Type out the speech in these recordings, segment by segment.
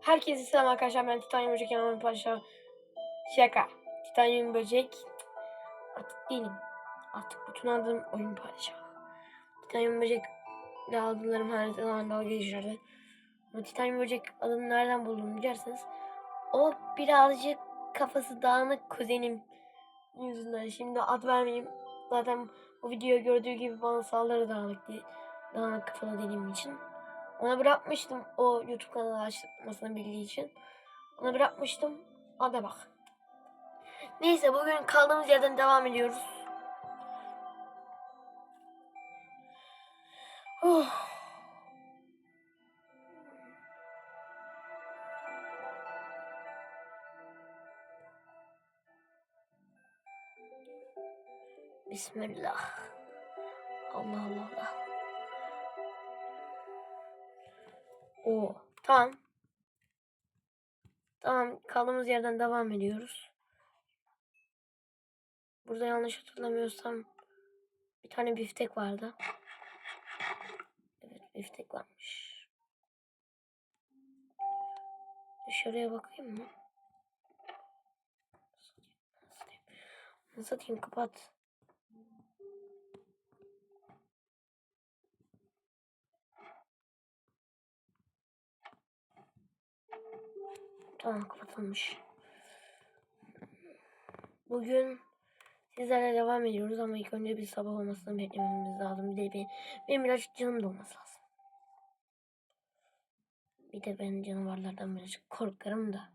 Herkese selam arkadaşlar. Ben Titanium Böcek Yaman Paşa. Şaka. Titanium Böcek. Artık değilim. Artık bütün adım oyun padişahı. Titanium Böcek ile adlarım her zaman dalga geçerdi. Ama Titanium Böcek adını nereden buldum derseniz o birazcık kafası dağınık kuzenim yüzünden. Şimdi ad vermeyeyim. Zaten bu videoyu gördüğü gibi bana saldırı dağınık diye. Dağınık kafalı dediğim için. Ona bırakmıştım o YouTube kanalı açmasını bildiği için. Ona bırakmıştım. Hadi bak. Neyse bugün kaldığımız yerden devam ediyoruz. Oh. Bismillah. Allah Allah Allah. O tamam. Tamam kaldığımız yerden devam ediyoruz. Burada yanlış hatırlamıyorsam bir tane biftek vardı. Evet biftek varmış. Dışarıya bakayım mı? Nasıl satayım kapat. Tamam kapatılmış. Bugün sizlerle devam ediyoruz ama ilk önce bir sabah olmasını beklememiz lazım. Bir de benim, benim biraz canım dolması lazım. Bir de ben canavarlardan birazcık korkarım da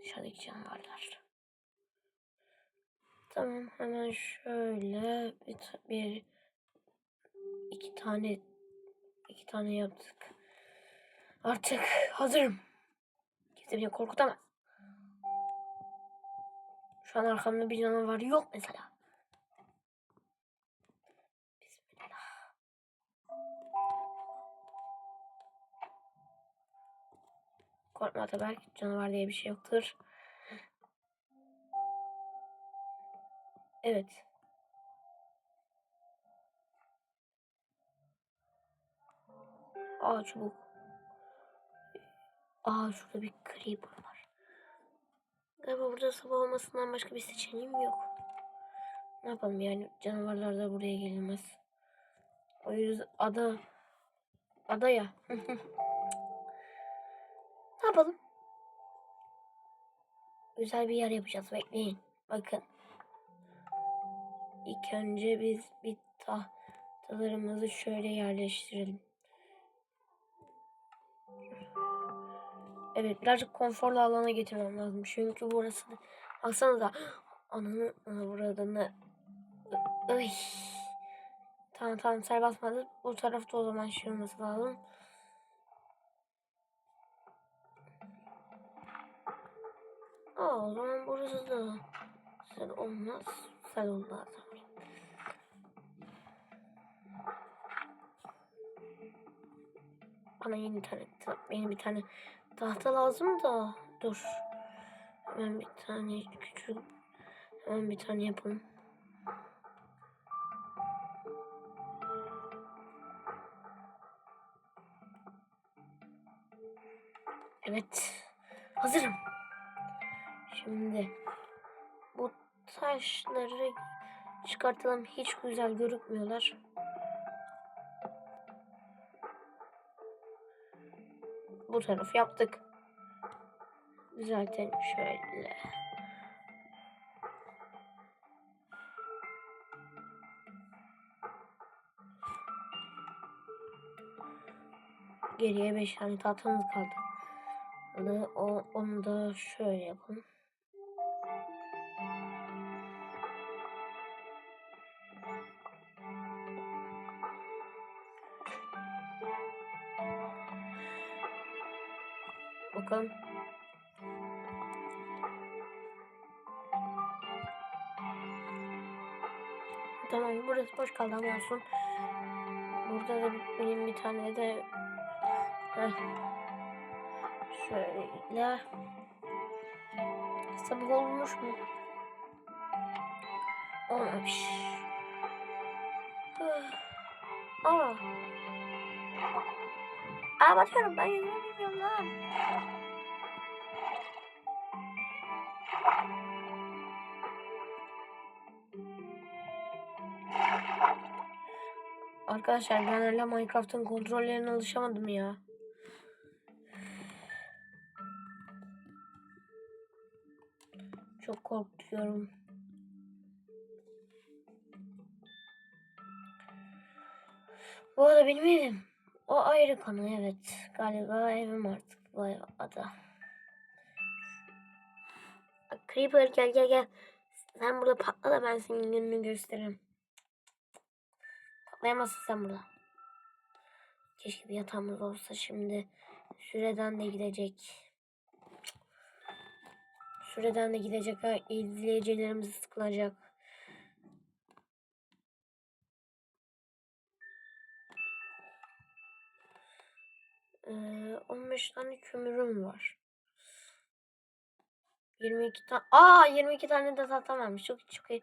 dışarıdaki canavarlar. Tamam hemen şöyle bir, bir iki tane iki tane yaptık. Artık hazırım. Kimse beni korkutamaz. Şu an arkamda bir canavar yok mesela. Bismillah. Korkma Ataberk. Canavar diye bir şey yoktur. Evet. Aa çubuk. Aa şurada bir creeper var. Galiba burada sabah olmasından başka bir seçeneğim yok. Ne yapalım yani canavarlar da buraya gelmez. O yüzden ada ada ya. ne yapalım? Güzel bir yer yapacağız bekleyin. Bakın. İlk önce biz bir tahtalarımızı şöyle yerleştirelim. Evet birazcık konforlu alana getirmem lazım. Çünkü burası baksanıza ananı buradığını Ay. Tamam tamam say basmadı. Bu tarafta o zaman şey olması lazım. Aa, o zaman burası da sel olmaz. Sel olmaz. Bana yeni tane, yeni bir tane Tahta lazım da dur. Hemen bir tane küçük hemen bir tane yapalım. Evet. Hazırım. Şimdi bu taşları çıkartalım. Hiç güzel görünmüyorlar. Bu tarafı yaptık. Zaten şöyle. Geriye 5 tane tahtamız kaldı. Onu, onu da şöyle yapalım. Bakalım. Tamam burası boş kaldı ama olsun. Burada da benim bir tane de şöyle sabah olmuş mu? Olmamış. Aa. Aa batıyorum ben yüzümü bilmiyorum lan. Arkadaşlar ben hala Minecraft'ın kontrollerine alışamadım ya. Çok korkuyorum. Bu arada benim evim. O ayrı konu evet. Galiba evim artık bu ada. Creeper gel gel gel. Sen burada patla da ben senin gününü gösteririm. Patlayamazsın sen burada. Keşke bir yatağımız olsa şimdi. Süreden de gidecek. Süreden de gidecek. Ha, izleyicilerimiz sıkılacak. Ee, 15 tane kömürüm var. 22 tane. Aa 22 tane de tahtam varmış. Çok çok iyi.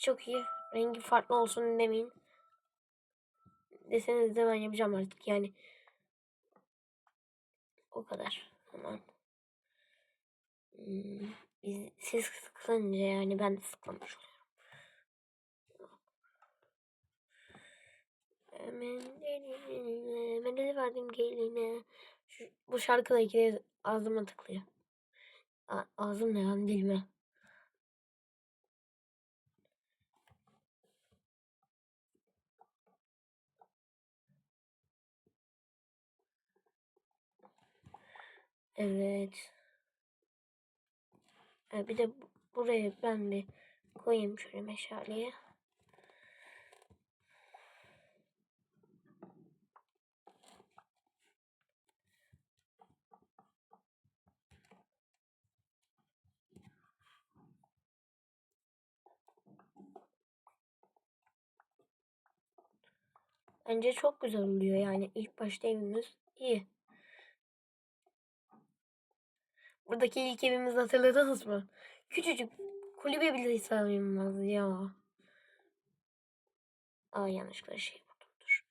Çok iyi. Rengi farklı olsun demeyin. Deseniz de ben yapacağım artık yani. O kadar. Tamam. Hmm, biz, siz sıkılınca yani ben de sıkılmış oluyorum. De verdim geline. Şu, bu şarkı da ikide ağzıma tıklıyor. Ağzım ne lan dilime. Evet. Bir de bu- buraya ben bir koyayım şöyle meşaleye. Bence çok güzel oluyor yani ilk başta evimiz iyi. Buradaki ilk evimizi hatırladınız mı? Küçücük kulübe bile sığmaz ya. Aa yanlışlıkla şey buldum dur.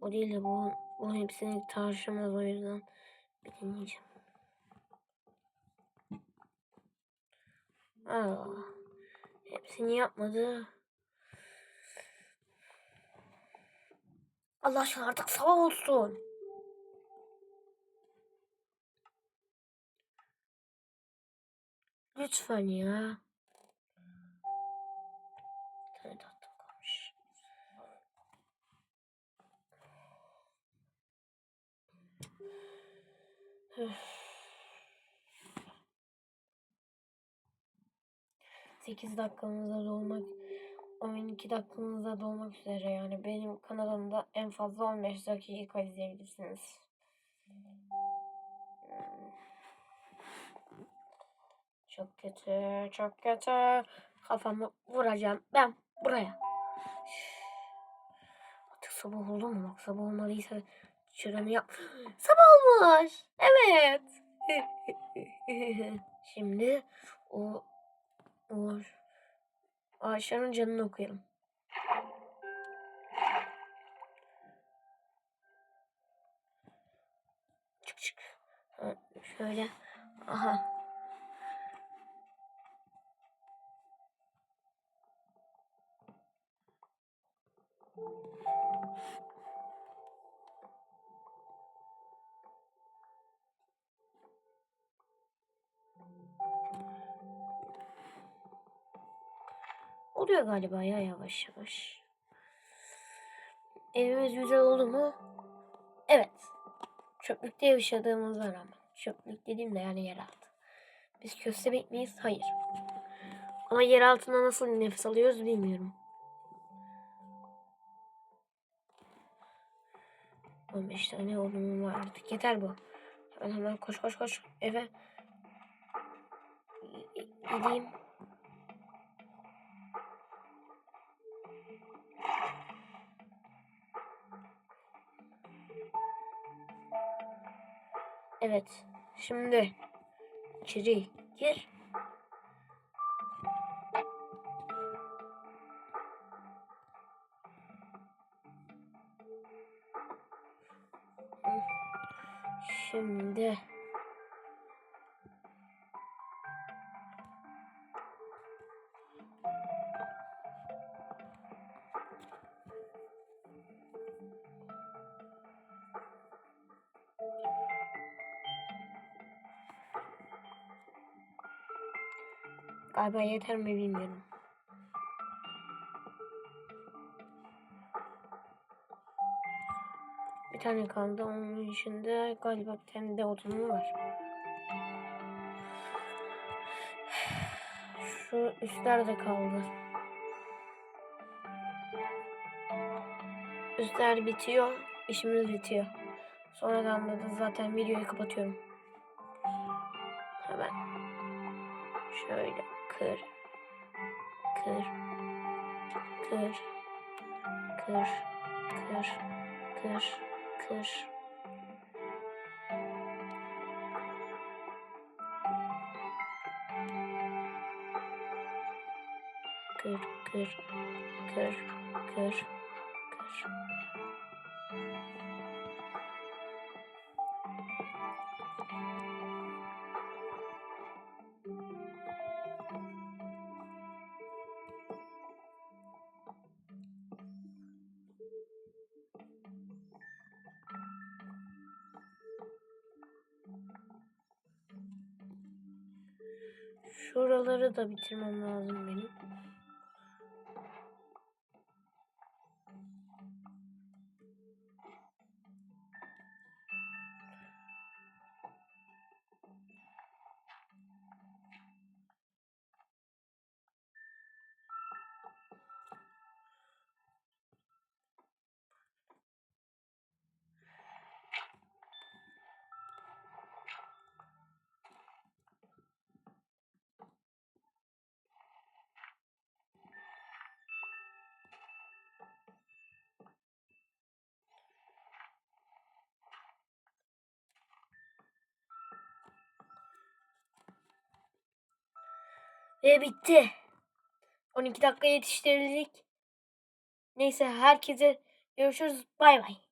O değil de bu, bu hepsini tartışamaz o yüzden bir deneyeceğim. Aa, hepsini yapmadı. Allah aşkına artık sabah olsun. Lütfen ya. Üf. 8 dakikamızda dolmak 12 dakikamızda dolmak üzere yani benim kanalımda en fazla 15 dakika izleyebilirsiniz. Hmm. Çok kötü, çok kötü. Kafamı vuracağım ben buraya. Artık sabah oldu mu? Bak sabah olmadıysa şuranı yap. Sabah olmuş. Evet. Şimdi o o ağaçların canını okuyalım. Çık çık. Şöyle. Aha. Oluyor galiba ya yavaş yavaş. Evimiz güzel oldu mu? Evet. Çöplükte yaşadığımıza rağmen. Çöplük dediğim de yani yeraltı. Biz köstebek miyiz? Hayır. Ama yer altında nasıl nefes alıyoruz bilmiyorum. 15 tane odunum var artık yeter bu. Hemen hemen koş koş koş eve. Gideyim. Evet. Şimdi içeri gir. Galiba yeter mi bilmiyorum. Bir tane kaldı. Onun dışında galiba bir tane de odunum var. Şu üstler de kaldı. Üstler bitiyor. işimiz bitiyor. Sonradan da zaten videoyu kapatıyorum. Hemen şöyle kır, kır, kır, kır, kır, kır, kır. Kır, kır, kır, kır. Şuraları da bitirmem lazım benim. Ve bitti. 12 dakika yetiştirildik. Neyse herkese görüşürüz. Bay bay.